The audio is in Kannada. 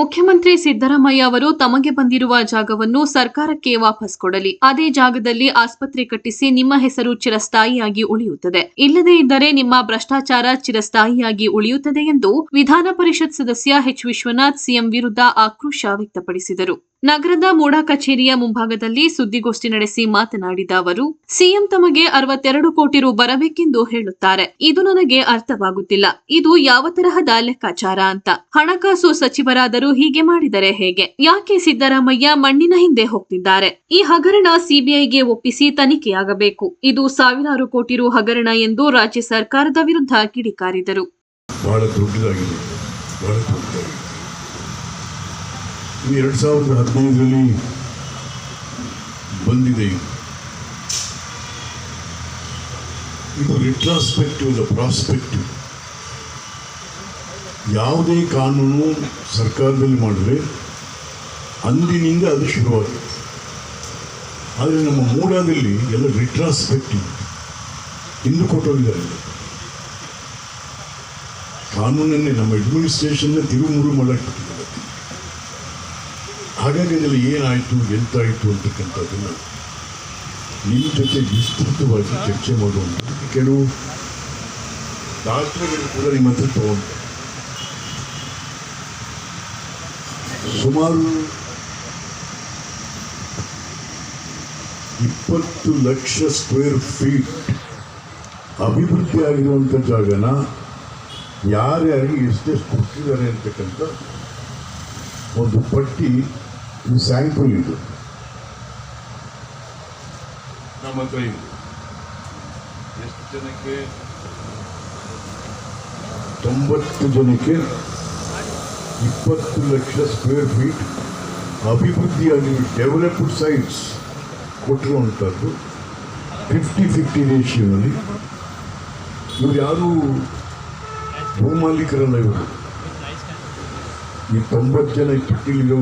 ಮುಖ್ಯಮಂತ್ರಿ ಸಿದ್ದರಾಮಯ್ಯ ಅವರು ತಮಗೆ ಬಂದಿರುವ ಜಾಗವನ್ನು ಸರ್ಕಾರಕ್ಕೆ ವಾಪಸ್ ಕೊಡಲಿ. ಅದೇ ಜಾಗದಲ್ಲಿ ಆಸ್ಪತ್ರೆ ಕಟ್ಟಿಸಿ ನಿಮ್ಮ ಹೆಸರು ಚಿರಸ್ಥಾಯಿಯಾಗಿ ಉಳಿಯುತ್ತದೆ. ಇಲ್ಲದೇ ಇದ್ದರೆ ನಿಮ್ಮ ಭ್ರಷ್ಟಾಚಾರ ಚಿರಸ್ಥಾಯಿಯಾಗಿ ಉಳಿಯುತ್ತದೆ ಎಂದು ವಿಧಾನ ಪರಿಷತ್ ಸದಸ್ಯ ಎಚ್ ವಿಶ್ವನಾಥ್ ಸಿಎಂ ವಿರುದ್ಧ ಆಕ್ರೋಶ ವ್ಯಕ್ತಪಡಿಸಿದರು. ನಗರದ ಮೂಡಾ ಕಚೇರಿಯ ಮುಂಭಾಗದಲ್ಲಿ ಸುದ್ದಿಗೋಷ್ಠಿ ನಡೆಸಿ ಮಾತನಾಡಿದ ಅವರು, ಸಿಎಂ ತಮಗೆ ಅರವತ್ತೆರಡು ಕೋಟಿ ರು ಬರಬೇಕೆಂದು ಹೇಳುತ್ತಾರೆ. ಇದು ನನಗೆ ಅರ್ಥವಾಗುತ್ತಿಲ್ಲ. ಇದು ಯಾವ ತರಹದ ಲೆಕ್ಕಾಚಾರ ಅಂತ. ಹಣಕಾಸು ಸಚಿವರಾದರೂ ಹೀಗೆ ಮಾಡಿದರೆ ಹೇಗೆ? ಯಾಕೆ ಸಿದ್ದರಾಮಯ್ಯ ಮಣ್ಣಿನ ಹಿಂದೆ ಹೋಗ್ತಿದ್ದಾರೆ? ಈ ಹಗರಣ ಸಿಬಿಐಗೆ ಒಪ್ಪಿಸಿ ತನಿಖೆಯಾಗಬೇಕು. ಇದು ಸಾವಿರಾರು ಕೋಟಿ ರು ಹಗರಣ ಎಂದು ರಾಜ್ಯ ಸರ್ಕಾರದ ವಿರುದ್ಧ ಕಿಡಿಕಾರಿದರು. ಇದು ಎರಡು ಸಾವಿರದ ಹದಿನೈದರಲ್ಲಿ ಬಂದಿದೆ ಇದು. ರಿಟ್ರಾಸ್ಪೆಕ್ಟಿವ್ ಅಲ್ಲ ಪ್ರಾಸ್ಪೆಕ್ಟಿವ್ ಯಾವುದೇ ಕಾನೂನು ಸರ್ಕಾರದಲ್ಲಿ ಮಾಡಿದ್ರೆ ಅಂದಿನಿಂದ ಅದು ಶುರುವಾಗಿದೆ ಆದರೆ ನಮ್ಮ ಮೂಡಾದಲ್ಲಿ ಎಲ್ಲ ರಿಟ್ರಾಸ್ಪೆಕ್ಟಿವ್ ಇಂದು ಕೊಟ್ಟೋಗಿದ್ದಾರೆ ಕಾನೂನನ್ನೇ ನಮ್ಮ ಅಡ್ಮಿನಿಸ್ಟ್ರೇಷನ್ನ ತಿರುಮುರು ಮಾಡಕ್ಬಿಟ್ಟಿದ್ದಾರೆ ಹಾಗಾಗಿ ಏನಾಯಿತು, ಎಂತಾಯಿತು ಅಂತಕ್ಕಂಥದ್ದನ್ನು ನಿಮ್ಮ ಜೊತೆ ವಿಸ್ತೃತವಾಗಿ ಚರ್ಚೆ ಮಾಡುವಂಥದ್ದು ಕೆಲವು ದಾಖಲೆಗಳು ಕೂಡ ನಿಮ್ಮ ಹತ್ರ ತಗೊಂಡು. ಸುಮಾರು ಇಪ್ಪತ್ತು ಲಕ್ಷ ಸ್ಕ್ವೇರ್ ಫೀಟ್ ಅಭಿವೃದ್ಧಿ ಆಗಿರುವಂಥ ಜಾಗನ ಯಾರ್ಯಾರಿಗೆ ಎಷ್ಟೆಷ್ಟು ಕೊಟ್ಟಿದ್ದಾರೆ ಅಂತಕ್ಕಂಥ ಒಂದು ಪಟ್ಟಿ ಸ್ಯಾಂಪಲ್ ಇದು ನಮ್ಮ ಹತ್ರ ಇದೆ ಎಷ್ಟು ಜನಕ್ಕೆ ತೊಂಬತ್ತು ಜನಕ್ಕೆ ಇಪ್ಪತ್ತು ಲಕ್ಷ ಸ್ಕ್ವೇರ್ ಫೀಟ್ ಅಭಿವೃದ್ಧಿಯಾಗಿ ಡೆವಲಪ್ಡ್ ಸೈಟ್ಸ್ ಕೊಟ್ಟಿರುವಂಥದ್ದು ಫಿಫ್ಟಿ ಫಿಫ್ಟಿ ರೇಷಿಯೋನಲ್ಲಿ ಇವರು ಯಾರು ಭೂಮಾಲೀಕರಲ್ಲ ಇವರು ಈ ತೊಂಬತ್ತು ಜನ ಪಟ್ಟಿಲಿರೋ